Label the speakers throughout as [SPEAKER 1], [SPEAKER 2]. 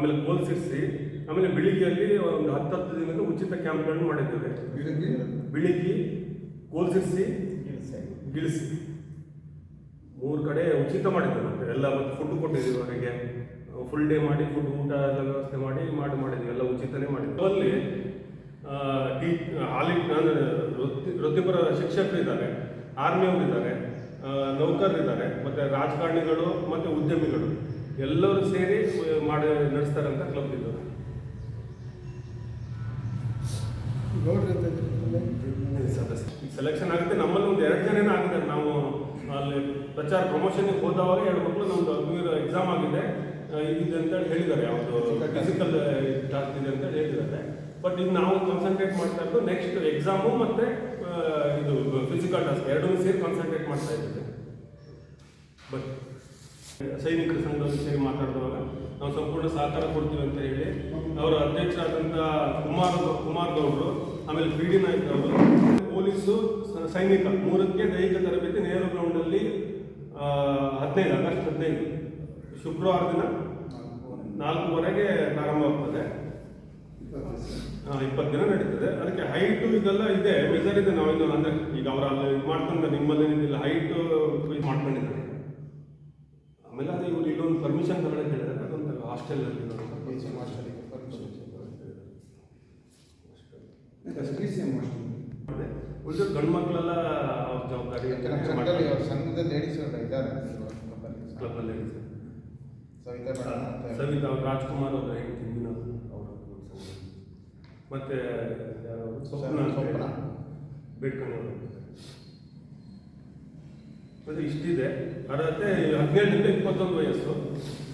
[SPEAKER 1] ಆಮೇಲೆ ಹೋಲ್ಸಿರಿಸಿ ಆಮೇಲೆ ಬೆಳಿಗ್ಗೆಯಲ್ಲಿ ಒಂದು ಹತ್ತು ಹತ್ತು ದಿನದ ಉಚಿತ ಕ್ಯಾಂಪ್ಗಳನ್ನು ಮಾಡಿದ್ದೇವೆ.
[SPEAKER 2] ಬೆಳಿಗ್ಗೆ
[SPEAKER 1] ಬೆಳಿಗ್ಗೆ ಹೋಲ್ಸಿರಿಸಿ ಗಿಳಿಸಿ. ಮೂರು ಕಡೆ ಉಚಿತ ಮಾಡಿದ್ದೇವೆ ಮತ್ತೆ ಎಲ್ಲ ಮತ್ತೆ ಫುಡ್ ಕೊಟ್ಟಿದ್ದೀವಿ ಅವರಿಗೆ. ಫುಲ್ ಡೇ ಮಾಡಿ ಫುಡ್ ಊಟ ಎಲ್ಲ ವ್ಯವಸ್ಥೆ ಮಾಡಿ ಮಾಡಿ ಮಾಡಿದ್ವಿ ಎಲ್ಲ ಉಚಿತನೇ ಮಾಡಿದ್ವಿ ಅಲ್ಲಿ ಟೀ ಹಾಲಿ ನಾನು ವೃತ್ತಿ ವೃತ್ತಿಪರ ಶಿಕ್ಷಕರು ಇದ್ದಾರೆ ಆರ್ಮಿಯವರು ಇದ್ದಾರೆ ನೌಕರರಿದ್ದಾರೆ ಮತ್ತೆ ರಾಜಕಾರಣಿಗಳು ಮತ್ತೆ ಉದ್ಯಮಿಗಳು. ಎಲ್ಲರೂ ಸೇರಿ ಮಾಡಿ ನಡೆಸ್ತಾರಂತ ಕ್ಲಬ್ ಇದು. ಸೆಲೆಕ್ಷನ್ ಆಗುತ್ತೆ. ನಮ್ಮಲ್ಲಿ ಒಂದು ಎರಡು ಜನ ಆಗಿದ್ದಾರೆ ನಾವು ಅಲ್ಲಿ ಪ್ರಚಾರ ಪ್ರಮೋಷನ್ಗೆ ಹೋದವಾಗ ಎರಡು ಮಕ್ಕಳು ನಮ್ದು ಅಗ್ನಿವೀರ ಎಕ್ಸಾಮ್ ಆಗಿದೆ. ಇದೆ ಇದಿದೆ ಅಂತ ಹೇಳಿ ಹೇಳಿದ್ದಾರೆ. ಯಾವುದು ಫಿಸಿಕಲ್ ಟಾಸ್ಕ್ ಇದೆ ಅಂತ ಹೇಳಿ ಹೇಳಿದ್ದಾರೆ. ಬಟ್ ಈಗ ನಾವು ಕಾನ್ಸಂಟ್ರೇಟ್ ಮಾಡ್ತಾ ಇರೋದು ನೆಕ್ಸ್ಟ್ ಎಕ್ಸಾಮು ಮತ್ತೆ ಇದು ಫಿಸಿಕಲ್ ಟಾಸ್ಕ್ ಎರಡೂ ಸೇರಿ ಕಾನ್ಸಂಟ್ರೇಟ್ ಮಾಡ್ತಾ ಇದ್ದಾರೆ ಬಟ್ ಸೈನಿಕರ ಸಂಘದಲ್ಲಿ ಸೇರಿ ಮಾತಾಡಿದವಾಗ ನಾವು ಸಂಪೂರ್ಣ ಸಹಕಾರ ಕೊಡ್ತೀವಿ ಅಂತ ಹೇಳಿ ಅವರ ಅಧ್ಯಕ್ಷರಾದಂಥ ಕುಮಾರ್ ಕುಮಾರ್ ಗೌಡರು, ಆಮೇಲೆ ಬಿ ಡಿ ನಾಯ್ಕ ಅವರು, ಪೊಲೀಸು ಸೈನಿಕ ಮೂರಕ್ಕೆ ದೈಹಿಕ ತರಬೇತಿ ನೇರ ಗ್ರೌಂಡಲ್ಲಿ ಹದಿನೈದು, ಆಗಸ್ಟ್ ಹದಿನೈದು, ಶುಕ್ರವಾರ ದಿನ ನಾಲ್ಕೂವರೆಗೆ ಪ್ರಾರಂಭವಾಗ್ತದೆ. ಇಪ್ಪತ್ತು ದಿನ ನಡೀತದೆ. ಅದಕ್ಕೆ ಹೈಟು ಇದೆಲ್ಲ ಇದೆ. ಮೆಜರ್ ಇದೆ ನಾವಿನ್ನು ಅಂದರೆ ಈಗ ಅವರ ಅಲ್ಲಿ ಇದು ಮಾಡ್ಕೊಂಡು ನಿಮ್ಮಲ್ಲಿ ಹೈಟು ಇದು ಮಾಡ್ಕೊಂಡಿದ್ದಾರೆ ಪರ್ಮಿಷನ್ ತಗೊಳಕ್ಕೆ ಹೇಳಿದ್ದಾರೆ ಅದೊಂದು ಹಾಸ್ಟೆಲ್
[SPEAKER 2] permission ಈಗ PCM ಮಾಸ್ಟರ್.
[SPEAKER 1] ಉಳಿದ ಗಂಡು ಮಕ್ಕಳೆಲ್ಲ ಅವ್ರ ಜವಾಬ್ದಾರಿ
[SPEAKER 2] ಅವ್ರ ಸಂಘದ ಲೇಡೀಸ್ ಇದ್ದಾರೆ
[SPEAKER 1] ಕ್ಲಬ್ ಅಲ್ಲಿ
[SPEAKER 2] ಸವಿತಾ
[SPEAKER 1] ಸವಿತಾ ಅವ್ರು ರಾಜ್ಕುಮಾರ್ ಅವ್ರ ಹೆಂಡತಿ ಮೀನಾ ಅವರು. ಮತ್ತೆ? ಸ್ವಪ್ನ
[SPEAKER 2] ಸ್ವಪ್ನ.
[SPEAKER 1] ಬೇಡ್ಕೊಂಡು ಮತ್ತೆ ಇಷ್ಟಿದೆ. ಅರ್ಹತೆ ಹದಿನೇಳರಿಂದ ಇಪ್ಪತ್ತೊಂದು ವಯಸ್ಸು.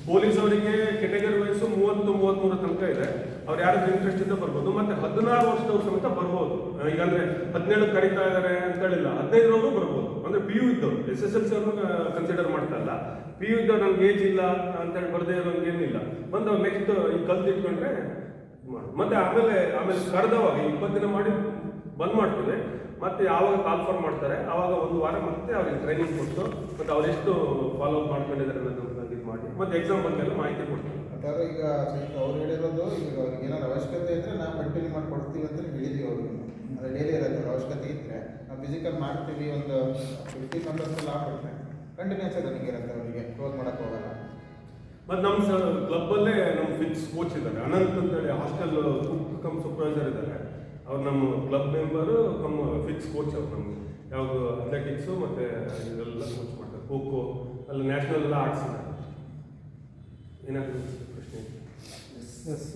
[SPEAKER 1] ಪೊಲೀಸ್ ಅವರಿಗೆ ಕೆಟಗರಿ ವಯಸ್ಸು ಮೂವತ್ತು ಮೂವತ್ತ್ಮೂರು ತನಕ ಇದೆ. ಅವ್ರು ಯಾರು ಇಂಟ್ರೆಸ್ಟ್ ಇಂದ ಬರ್ಬೋದು. ಮತ್ತೆ ಹದಿನಾರು ವರ್ಷದವ್ರು ಸಮೇತ ಬರ್ಬೋದು. ಈಗಂದ್ರೆ ಹದಿನೇಳು ಕರೀತಾ ಇದ್ದಾರೆ ಅಂತ ಹೇಳಿಲ್ಲ. ಹದಿನೈದರವರು ಬರ್ಬೋದು. ಅಂದ್ರೆ ಪಿ ಯು ಇದ್ದವ್ರು. ಎಸ್ ಎಸ್ ಎಲ್ ಸಿ ಅವ್ರನ್ನ ಕನ್ಸಿಡರ್ ಮಾಡ್ತಾ ಇಲ್ಲ. ಪಿ ಯು ಇದ್ದವ್ರು ನಮ್ಗೆ ಏಜ್ ಇಲ್ಲ ಅಂತೇಳಿ ಬರ್ದೇ ಇರೋಂಗೆ ಏನಿಲ್ಲ. ಬಂದು ಅವ್ರು ನೆಕ್ಸ್ಟ್ ಈಗ ಕಲ್ತಿಟ್ಕೊಂಡ್ರೆ ಮತ್ತೆ ಆಮೇಲೆ ಆಮೇಲೆ ಕರೆದವಾಗ ಇಪ್ಪತ್ತು ದಿನ ಮಾಡಿ ಬಂದ್ ಮಾಡ್ತೀವಿ ಮತ್ತೆ ಯಾವಾಗ ಕಾನ್ಫರ್ಮ್ ಮಾಡ್ತಾರೆ ಆವಾಗ ಒಂದು ವಾರ ಮತ್ತೆ ಅವ್ರಿಗೆ ಟ್ರೈನಿಂಗ್ ಕೊಟ್ಟು ಮತ್ತೆ ಅವರೆಷ್ಟು ಫಾಲೋ ಅಪ್ ಮಾಡ್ಕೊಂಡಿದ್ದಾರೆ ಅನ್ನೋದು ಇದು ಮಾಡಿ ಮತ್ತೆ ಎಕ್ಸಾಮ್ ಎಲ್ಲ ಮಾಹಿತಿ ಕೊಡ್ತೀವಿ
[SPEAKER 2] ಅಥವಾ ಈಗ ಅವ್ರು ಹೇಳಿರೋದು ಈಗ ಅವ್ರಿಗೆ ಏನಾದ್ರು ಅವಶ್ಯಕತೆ ಇದ್ರೆ ನಾವು ಕಂಟಿನ್ಯೂ ಮಾಡಿ ಕೊಡ್ತೀವಿ ಅಂತ ಹೇಳಿದ್ವಿ ಅವ್ರಿಗೆ ಅಂದರೆ ಡೈಲಿ ಇರುತ್ತೆ ಅವಶ್ಯಕತೆ ಇದ್ದರೆ ನಾವು ಫಿಸಿಕಲ್ ಮಾಡ್ತೀವಿ ಒಂದು ಫಿಫ್ಟಿ ಮೆಂಬರ್ಸ್ ಆಗ್ಬಿಟ್ರೆ ಕಂಟಿನ್ಯೂಸ್ ಆಗಿ ನನಗೆ ಇರುತ್ತೆ ಅವರಿಗೆ ಕ್ಲೋಸ್ ಮಾಡೋಕ್ಕೆ ಹೋಗಲ್ಲ.
[SPEAKER 1] ಮತ್ತೆ ನಮ್ಮ ಕ್ಲಬ್ಬಲ್ಲೇ ನಮ್ಮ ಫಿಕ್ಸ್ ಕೋಚ್ ಇದ್ದಾರೆ ಅನಂತ್ ಅಂತೇಳಿ ಹಾಸ್ಟೆಲ್ ಕುಕ್ ಕಮ್ ಸೂಪರ್ವೈಸರ್ ಇದ್ದಾರೆ ಅವ್ರು ನಮ್ಮ ಕ್ಲಬ್ ಮೆಂಬರು ನಮ್ಮ ಫಿಕ್ಸ್ ಕೋಚ್ ಅವ್ರು ನಮಗೆ. ಯಾವುದು ಅಥ್ಲೆಟಿಕ್ಸು ಮತ್ತು ಇದೆಲ್ಲ ಕೋಚ್ ಮಾಡ್ತಾರೆ. ಖೋ ಖೋ ಅಲ್ಲಿ ನ್ಯಾಷನಲ್ ಎಲ್ಲ ಆಡ್ಸಿದ್ದಾರೆ. ಏನಾದರೂ ಪ್ರಶ್ನೆ?
[SPEAKER 3] ಎಸ್